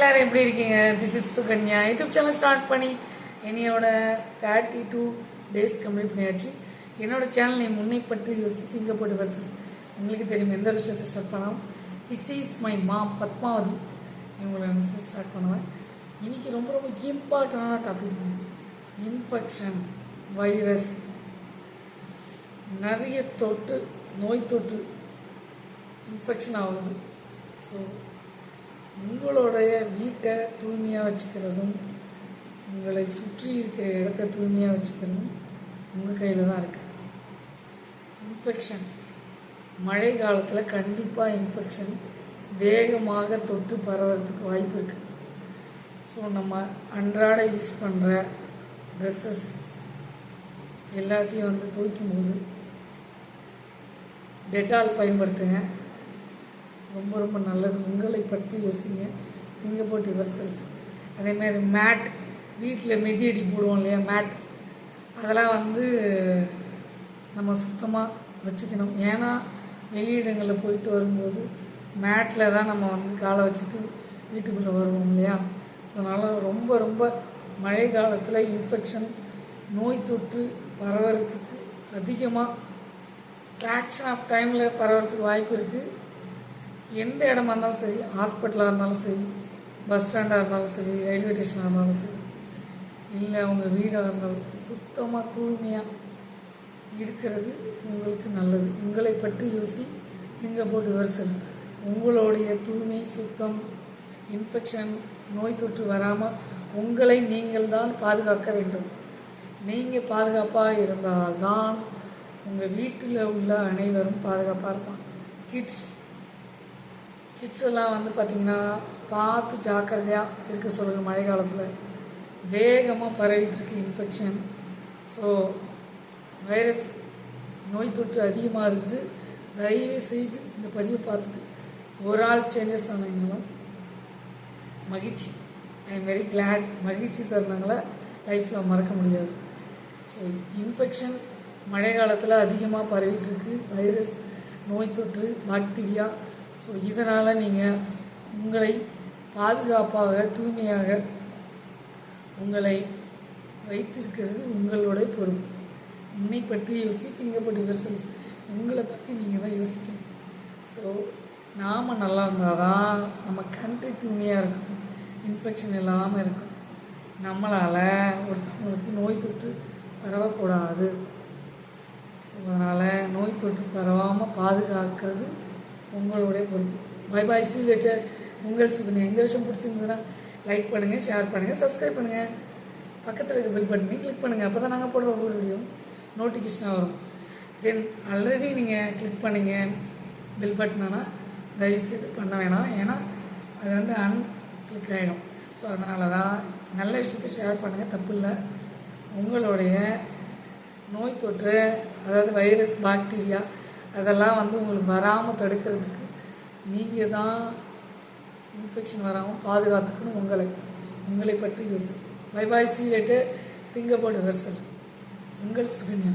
எல்லாரும் எப்படி இருக்கீங்க? This is Sukanya YouTube channel start பண்ணி என்னையோட தேர்ட்டி டூ டேஸ் கம்ப்ளீட் பண்ணியாச்சு. என்னோட சேனல் நீ முன்னை பற்றி யோசி திங்கப்பட்டு வருஷம் உங்களுக்கு தெரியும் எந்த விஷயத்தை ஸ்டார்ட் பண்ணலாம். This is my mom Padmavathi. இவங்களை ஸ்டார்ட் பண்ணுவேன். இன்னைக்கு ரொம்ப ரொம்ப இம்பார்ட்டண்டான டாபிக் இன்ஃபெக்ஷன் வைரஸ் நிறைய தொற்று நோய் தொற்று இன்ஃபெக்ஷன் ஆகுது. ஸோ உங்களுடைய வீட்டை தூய்மையாக வச்சுக்கிறதும் உங்களை சுற்றி இருக்கிற இடத்த தூய்மையாக வச்சுக்கிறதும் உங்கள் கையில் தான் இருக்குது இன்ஃபெக்ஷன் மழை காலத்தில் கண்டிப்பாக இன்ஃபெக்ஷன் வேகமாக தொட்டு பரவறதுக்கு வாய்ப்பு இருக்குது ஸோ நம்ம அன்றாட யூஸ் பண்ணுற ட்ரெஸ்ஸஸ் எல்லாத்தையும் வந்து துவைக்கும் போது டெட்டால் பயன்படுத்துங்க. ரொம்ப ரொம்ப நல்லது. உங்களை பற்றி யோசிங்க. திங்க போட்டு யுவர் செல்ஃப் அதேமாதிரி மேட் வீட்டில் மெதி அடி போடுவோம் இல்லையா மேட். அதெல்லாம் வந்து நம்ம சுத்தமாக வச்சுக்கணும். ஏன்னா வெளியிடங்களில் போயிட்டு வரும்போது மேட்டில் தான் நம்ம வந்து காலை வச்சுட்டு வீட்டுக்குள்ளே வருவோம் இல்லையா? ஸோ அதனால் ரொம்ப ரொம்ப மழை காலத்தில் இன்ஃபெக்ஷன் நோய் தொற்று பரவறதுக்கு அதிகமாக ஃப்ராக்ஷன் ஆஃப் டைமில் பரவறதுக்கு வாய்ப்பு இருக்குது எந்த இடமா இருந்தாலும் சரி ஹாஸ்பிட்டலாக இருந்தாலும் சரி பஸ் ஸ்டாண்டாக இருந்தாலும் சரி ரயில்வே ஸ்டேஷனாக இருந்தாலும் சரி இல்லை உங்கள் வீடாக இருந்தாலும் சரி சுத்தமாக தூய்மையாக இருக்கிறது உங்களுக்கு நல்லது. உங்களை பற்றி யோசி திங்க போட்டு வருஷம் உங்களுடைய தூய்மை சுத்தம் இன்ஃபெக்ஷன் நோய் தொற்று வராமல் உங்களை நீங்கள் தான் பாதுகாக்க வேண்டும். நீங்கள் பாதுகாப்பாக இருந்தால்தான் உங்கள் வீட்டில் உள்ள அனைவரும் பாதுகாப்பாக இருப்பாங்க. கிட்ஸ் கிட்ஸ் எல்லாம் வந்து பார்த்திங்கன்னா பார்த்து ஜாக்கிரதையாக இருக்க சொல்லுங்கள் மழை காலத்தில். வேகமாக பரவிட்டுருக்கு இன்ஃபெக்ஷன் ஸோ வைரஸ் நோய் தொற்று அதிகமாக இருக்குது. தயவு செய்து இந்த பதிவை பார்த்துட்டு ஒரு ஆள் சேஞ்சஸ் ஆனீங்களும் மகிழ்ச்சி. ஐ எம் வெரி கிளாட் மகிழ்ச்சி தருணங்களை லைஃப்பில் மறக்க முடியாது. ஸோ இன்ஃபெக்ஷன் மழை காலத்தில் அதிகமாக பரவிட்டுருக்கு வைரஸ் நோய் தொற்று பாக்டீரியா ஸோ இதனால் நீங்கள் உங்களை பாதுகாப்பாக தூய்மையாக உங்களை வைத்திருக்கிறது உங்களோட பொறுப்பு. உன்னை பற்றி யோசி திங்கப்பட்டு யுவர் உங்களை பற்றி நீங்கள் தான் யோசிக்கணும். ஸோ நாம் நல்லா இருந்தால் தான் நம்ம கண்ட்ரி தூய்மையாக இருக்கும். இன்ஃபெக்ஷன் இல்லாமல் இருக்கும். நம்மளால் ஒருத்தவங்களுக்கு நோய் தொற்று பரவக்கூடாது. ஸோ அதனால் நோய் தொற்று பரவாமல் பாதுகாக்கிறது உங்களுடைய பொறுப்பு பை பாய் சி லேட்டர் உங்கள் சுகன்யா எந்த விஷயம் பிடிச்சிருந்ததுன்னா லைக் பண்ணுங்கள் ஷேர் பண்ணுங்கள் சப்ஸ்கிரைப் பண்ணுங்கள் பக்கத்தில் இருக்க பில் பட்டனையும் கிளிக் பண்ணுங்கள் அப்போ தான் நாங்கள் போடுற ஒவ்வொரு வீடியோ நோட்டிஃபிகேஷனாக வரும். தென் ஆல்ரெடி நீங்கள் கிளிக் பண்ணீங்க பில் பட்டனானா தயவுசெய்து பண்ண வேணாம். ஏன்னா அது வந்து அன் கிளிக் ஆகிடும் ஸோ அதனால தான் நல்ல விஷயத்த ஷேர் பண்ணுங்கள் தப்பு இல்லை. உங்களுடைய நோய் தொற்று அதாவது வைரஸ் பாக்டீரியா அதெல்லாம் வந்து உங்களுக்கு வராமல் தடுக்கிறதுக்கு நீங்கள் தான் இன்ஃபெக்ஷன் வராமல் பாதுகாத்துக்கணும் உங்களை. உங்களை பற்றி யோசி. பை பாய் சீ லேட்டர் திங்க போடு வெர்சல் உங்கள் சுகன்யா.